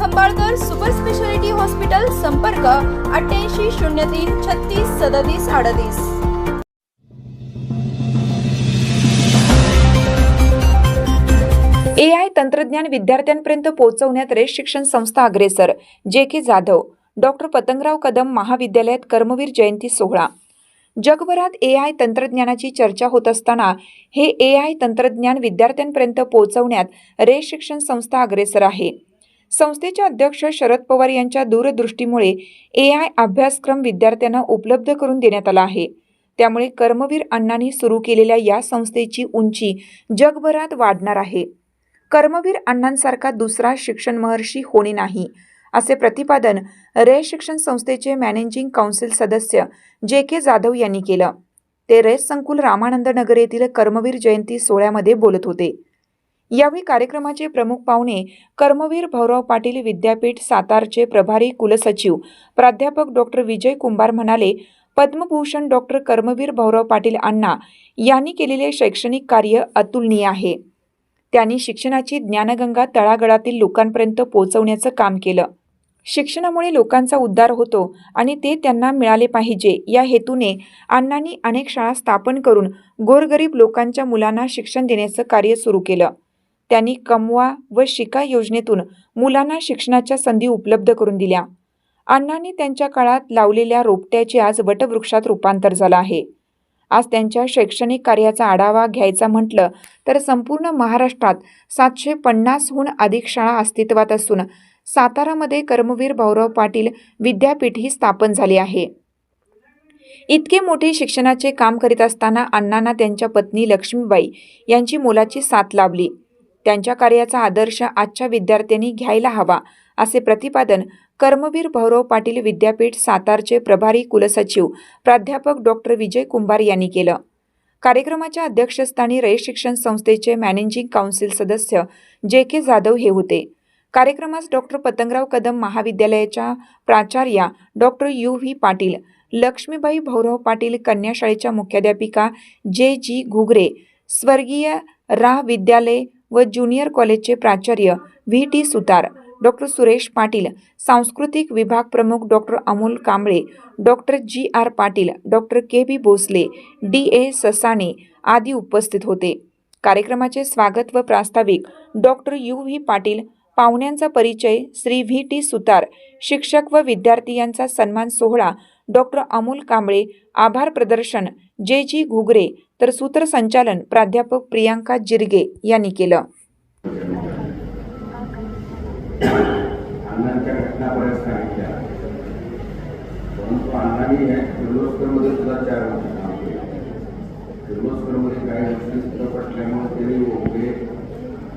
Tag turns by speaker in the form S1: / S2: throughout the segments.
S1: Khambalkar super speciality hospital संपर्क अठ्ठ्याऐंशी शून्य तीन छत्तीस सदतीस अडतीस.
S2: ए आय तंत्रज्ञान विद्यार्थ्यांपर्यंत पोहोचवण्यात रेस शिक्षण संस्था अग्रेसर J K Jadhav doctor Patangrao Kadam महाविद्यालयात कर्मवीर जयंती सोहळा. जगभरात ए आय तंत्रज्ञानाची चर्चा होत असताना हे ए आय तंत्रज्ञान विद्यार्थ्यांपर्यंत पोहोचवण्यात रेस शिक्षण संस्था अग्रेसर आहे. संस्थेचे अध्यक्ष शरद पवार यांच्या दूरदृष्टीमुळे ए आय अभ्यासक्रम विद्यार्थ्यांना उपलब्ध करून देण्यात आला आहे. त्यामुळे कर्मवीर अण्णांनी सुरू केलेल्या या संस्थेची उंची जगभरात वाढणार आहे. कर्मवीर अण्णांसारखा दुसरा शिक्षण महर्षी होणे नाही असे प्रतिपादन रे शिक्षण संस्थेचे मॅनेजिंग काउन्सिल सदस्य जे के जाधव यांनी केलं. ते रेस संकुल रामानंद नगर येथील कर्मवीर जयंती सोहळ्यामध्ये बोलत होते. यावेळी कार्यक्रमाचे प्रमुख पाहुणे कर्मवीर भाऊराव पाटील विद्यापीठ सातारचे प्रभारी कुलसचिव प्राध्यापक डॉक्टर विजय कुंभार म्हणाले पद्मभूषण डॉक्टर कर्मवीर भाऊराव पाटील अण्णा यांनी केलेले शैक्षणिक कार्य अतुलनीय आहे. त्यांनी शिक्षणाची ज्ञानगंगा तळागळातील लोकांपर्यंत पोहोचवण्याचं काम केलं. शिक्षणामुळे लोकांचा उद्धार होतो आणि ते त्यांना मिळाले पाहिजे. या हेतूने अण्णांनी अनेक शाळा स्थापन करून गोरगरीब लोकांच्या मुलांना शिक्षण देण्याचं कार्य सुरू केलं. त्यांनी कमवा व शिका योजनेतून मुलांना शिक्षणाच्या संधी उपलब्ध करून दिल्या. अण्णांनी त्यांच्या काळात लावलेल्या रोपट्याचे आज वटवृक्षात रूपांतर झालं आहे. आज त्यांच्या शैक्षणिक कार्याचा आढावा घ्यायचा म्हटलं तर संपूर्ण महाराष्ट्रात सातशे पन्नासहून अधिक शाळा अस्तित्वात असून सातारामध्ये कर्मवीर भाऊराव पाटील विद्यापीठ ही स्थापन झाली आहे. इतके मोठे शिक्षणाचे काम करीत असताना अण्णांना त्यांच्या पत्नी लक्ष्मीबाई यांची मोलाची साथ लाभली. त्यांच्या कार्याचा आदर्श आजच्या विद्यार्थ्यांनी घ्यायला हवा असे प्रतिपादन कर्मवीर भौरव पाटील विद्यापीठ सातारचे प्रभारी कुलसचिव प्राध्यापक डॉक्टर विजय कुंभार यांनी केलं. कार्यक्रमाच्या अध्यक्षस्थानी रयत शिक्षण संस्थेचे मॅनेजिंग काउन्सिल सदस्य जे के जाधव हे होते. कार्यक्रमास डॉक्टर पतंगराव कदम महाविद्यालयाच्या प्राचार्या doctor U V Patil Laxmibai Bhaurao Patil कन्या शाळेच्या मुख्याध्यापिका जे जी घुगरे स्वर्गीय रा विद्यालय व ज्युनियर कॉलेजचे प्राचार्य V. T. Sutar doctor Suresh Patil सांस्कृतिक विभाग प्रमुख doctor Amol Kamble doctor G. R. Patil doctor K. B. Bhosale D. A. Sasane आदी उपस्थित होते. कार्यक्रमाचे स्वागत व प्रास्ताविक डॉक्टर यू. व्ही. पाटील पाहुण्यांचा परिचय श्री व्ही. टी. सुतार शिक्षक व विद्यार्थी यांचा सन्मान सोहळा डॉक्टर अमोल कांबळे. आभार प्रदर्शन. जे. जी. घुगरे. तर सूत्रसंचालन प्राध्यापक प्रियांका जिरगे यांनी केलं.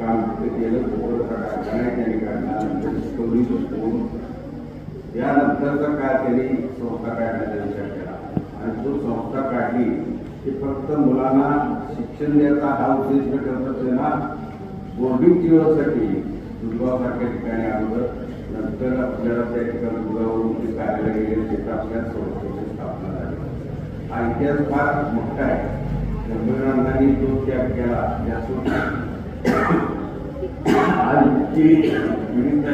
S3: काम केलं. यानंतरचा काय त्यांनी संस्था काढण्याचा विचार केला. आणि जो संस्था काढली ती फक्त मुलांना शिक्षण द्यायचा हा उद्देश न करता त्यांना बोर्डिंग जीवनासाठी. दुर्गावसारख्या ठिकाणी अगोदर नंतर आपल्याला त्या ठिकाणी दुर्गावरून ते कार्यालय गेले तिथं आपल्या संस्थेची स्थापना झाली. हा इतिहास फार मोठा आहे. गंभीरांनी तो त्याग केला. यातून आज इतकी विविध